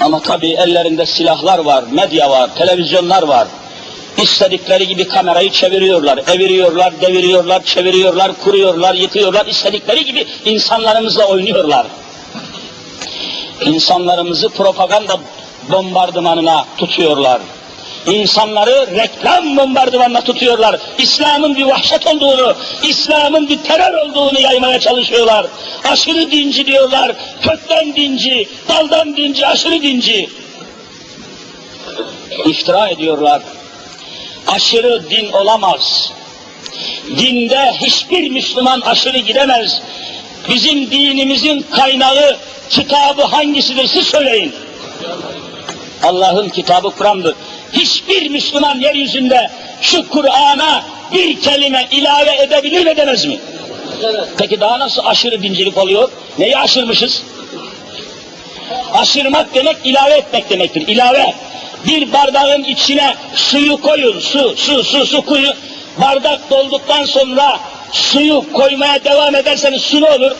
Ama tabii ellerinde silahlar var, medya var, televizyonlar var. İstedikleri gibi kamerayı çeviriyorlar, eviriyorlar, deviriyorlar, çeviriyorlar, kuruyorlar, yıkıyorlar. İstedikleri gibi insanlarımızla oynuyorlar. İnsanlarımızı propaganda bombardımanına tutuyorlar. İnsanları reklam bombardımanına tutuyorlar. İslam'ın bir vahşet olduğunu, İslam'ın bir terör olduğunu yaymaya çalışıyorlar. Aşırı dinci diyorlar, kökten dinci, daldan dinci, aşırı dinci. İftira ediyorlar. Aşırı din olamaz. Dinde hiçbir Müslüman aşırı gidemez. Bizim dinimizin kaynağı, kitabı hangisidir siz söyleyin. Allah'ın kitabı Kur'an'dır. Hiçbir Müslüman yeryüzünde şu Kur'an'a bir kelime ilave edebilir mi demez mi? Peki daha nasıl aşırı dincilik oluyor? Neyi aşırmışız? Aşırmak demek ilave etmek demektir. İlave. Bir bardağın içine suyu koyun, su, su, su, su koyun. Bardak dolduktan sonra suyu koymaya devam ederseniz su ne olur?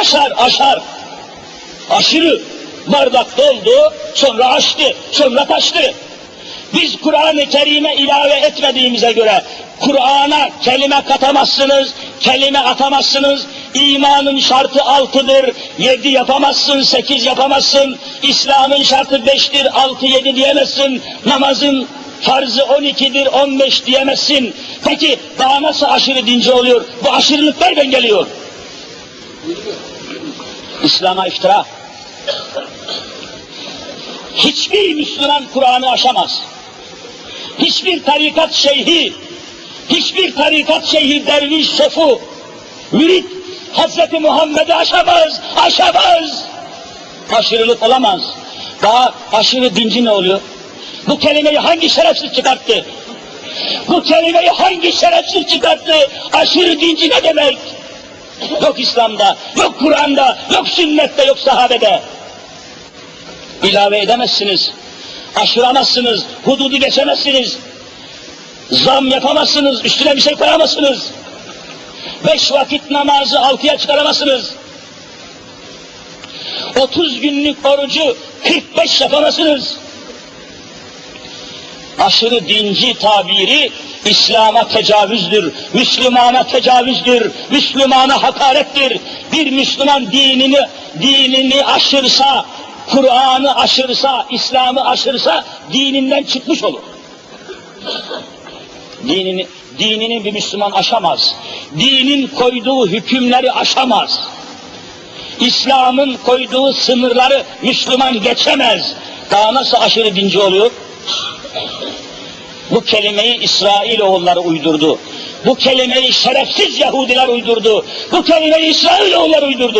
Aşar, aşar. Aşırı. Bardak doldu, sonra açtı, sonra taştı. Biz Kur'an-ı Kerim'e ilave etmediğimize göre Kur'an'a kelime katamazsınız, kelime atamazsınız. İmanın şartı altıdır, yedi yapamazsın, sekiz yapamazsın. İslam'ın şartı beştir, altı, yedi diyemezsin. Namazın farzı on ikidir, on beş diyemezsin. Peki daha nasıl aşırı dinci oluyor? Bu aşırılık nereden geliyor? İslam'a iftira. Hiçbir Müslüman Kur'an'ı aşamaz. Hiçbir tarikat şeyhi, hiçbir tarikat şeyhi, derviş, sofu, mürit Hazreti Muhammed'i aşamaz, aşamaz. Aşırılık olamaz. Daha aşırı dinci ne oluyor? Bu kelimeyi hangi şerefsiz çıkarttı? Bu kelimeyi hangi şerefsiz çıkarttı? Aşırı dinci ne demek? Yok İslam'da, yok Kur'an'da, yok sünnette, yok sahabede. İlave edemezsiniz. Aşıramazsınız, hududu geçemezsiniz. Zam yapamazsınız, üstüne bir şey koyamazsınız. Beş vakit namazı altıya çıkaramazsınız. 30 günlük orucu 45 yapamazsınız. Aşırı dinci tabiri İslam'a tecavüzdür, Müslümana tecavüzdür, Müslümana hakarettir. Bir Müslüman dinini dinini aşırsa, Kur'an'ı aşırsa, İslam'ı aşırsa dininden çıkmış olur. Dinini, dinini bir Müslüman aşamaz. Dinin koyduğu hükümleri aşamaz. İslam'ın koyduğu sınırları Müslüman geçemez. Daha nasıl aşırı dinci oluyor? Bu kelimeyi İsrailoğulları uydurdu. Bu kelimeyi şerefsiz Yahudiler uydurdu. Bu kelimeyi İsrailoğulları uydurdu.